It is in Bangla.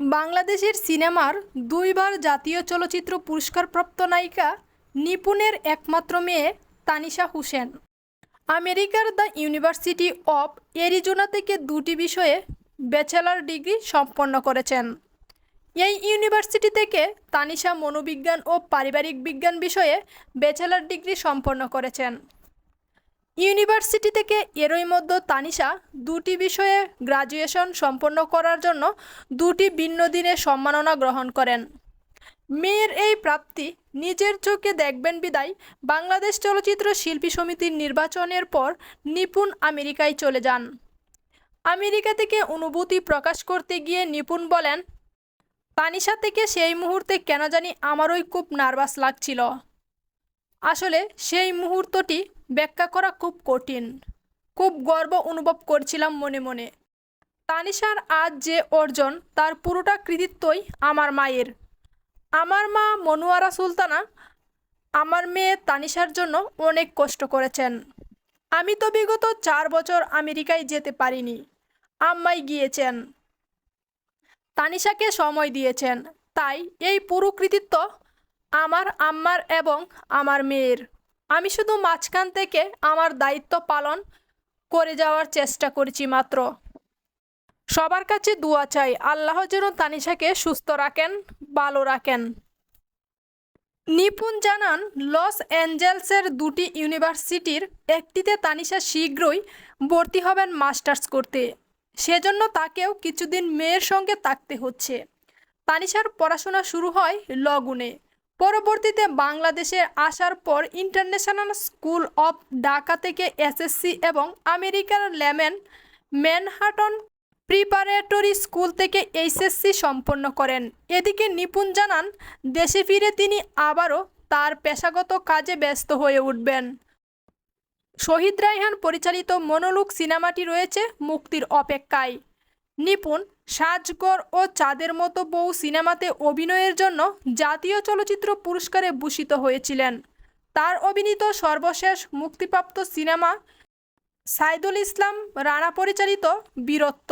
বাংলাদেশের সিনেমার দুইবার জাতীয় চলচ্চিত্র পুরস্কারপ্রাপ্ত নায়িকা নিপুণের একমাত্র মেয়ে তানিশা হুসেন। আমেরিকার দ্য ইউনিভার্সিটি অব এরিজোনা থেকে দুটি বিষয়ে ব্যাচেলার ডিগ্রি সম্পন্ন করেছেন। এই ইউনিভার্সিটি থেকে তানিশা মনোবিজ্ঞান ও পারিবারিক বিজ্ঞান বিষয়ে ব্যাচেলার ডিগ্রি সম্পন্ন করেছেন। ইউনিভার্সিটি থেকে এরই মধ্যে তানিশা দুটি বিষয়ে গ্রাজুয়েশন সম্পন্ন করার জন্য দুটি ভিন্ন দিনে সম্মাননা গ্রহণ করেন। মেয়ের এই প্রাপ্তি নিজের চোখে দেখবেন বিদায় বাংলাদেশ চলচ্চিত্র শিল্পী সমিতির নির্বাচনের পর নিপুণ আমেরিকায় চলে যান। আমেরিকা থেকে অনুভূতি প্রকাশ করতে গিয়ে নিপুণ বলেন, তানিশা থেকে সেই মুহূর্তে কেন জানি আমারই খুব নার্ভাস লাগছিল। আসলে সেই মুহূর্তটি ব্যাখ্যা করা খুব কঠিন। খুব গর্ব অনুভব করছিলাম মনে মনে। তানিশার আজ যে অর্জন, তার পুরোটা কৃতিত্বই আমার মায়ের। আমার মা মনোয়ারা সুলতানা আমার মেয়ে তানিশার জন্য অনেক কষ্ট করেছেন। আমি তো বিগত চার বছর আমেরিকায় যেতে পারিনি। আম্মাই গিয়েছেন। তানিশাকে সময় দিয়েছেন। তাই এই পুরো কৃতিত্ব আমার আম্মার এবং আমার মেয়ের। আমি শুধু মাঝখান থেকে আমার দায়িত্ব পালন করে যাওয়ার চেষ্টা করেছি মাত্র। সবার কাছে দোয়া চাই, আল্লাহ যেন তানিশাকে সুস্থ রাখেন, ভালো রাখেন। নিপুণ জানান, লস অ্যাঞ্জেলসের দুটি ইউনিভার্সিটির একটিতে তানিশা শীঘ্রই ভর্তি হবেন মাস্টার্স করতে। সেজন্য তাকেও কিছুদিন মেয়ের সঙ্গে থাকতে হচ্ছে। তানিশার পড়াশোনা শুরু হয় লগুনে। পরবর্তীতে বাংলাদেশে আসার পর ইন্টারন্যাশনাল স্কুল অব ঢাকা থেকে এসএসসি এবং আমেরিকার লেমেন ম্যানহাটন প্রিপারেটরি স্কুল থেকে এইচএসসি সম্পন্ন করেন। এদিকে নিপুণ জানান, দেশে ফিরে তিনি আবারও তার পেশাগত কাজে ব্যস্ত হয়ে উঠবেন। শহীদ রায়হান পরিচালিত মনোলুক সিনেমাটি রয়েছে মুক্তির অপেক্ষায়। নিপুণ, সাজগর ও চাঁদের মতো বউ সিনেমাতে অভিনয়ের জন্য জাতীয় চলচ্চিত্র পুরস্কারে ভূষিত হয়েছিলেন। তার অভিনীত সর্বশেষ মুক্তিপ্রাপ্ত সিনেমা সাইদুল ইসলাম রানা পরিচালিত বীরত্ব।